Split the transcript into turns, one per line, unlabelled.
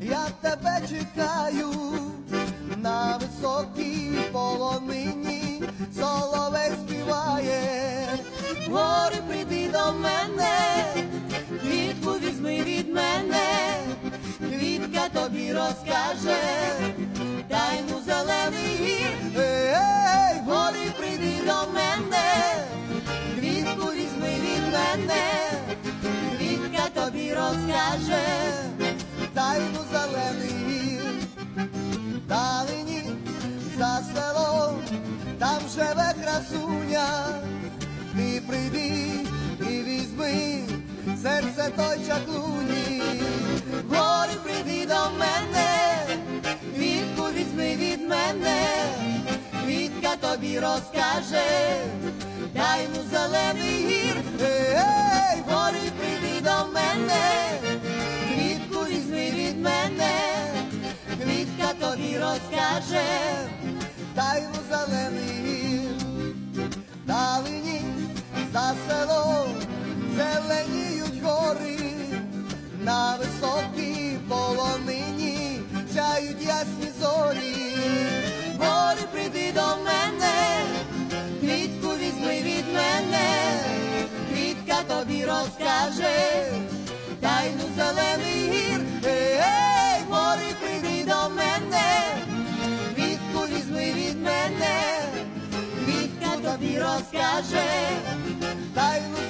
я тебе чекаю на високій полонині, соловей співає, гори прийди до мене, квітку візьми від мене, квітка тобі розкаже, тайну зелений Ей, гори прийди до мене, квітку візьми від мене, квітка тобі розкаже. Живе красуня, ти прийди і візьми серце той чаклуні, гори прийди до мене, квітку візьми від мене, квітка тобі розкаже, тайну зелений гір, ей, гори прийди до мене, квітку візьми від мене. Квітка тобі розкаже, тайну зелений за село зеленіють гори, на високій полонині сяють ясні зорі, гори прийди до мене, квітку візьми від мене, квітка тобі розкаже, тайну зелений тобі розкаже, тайну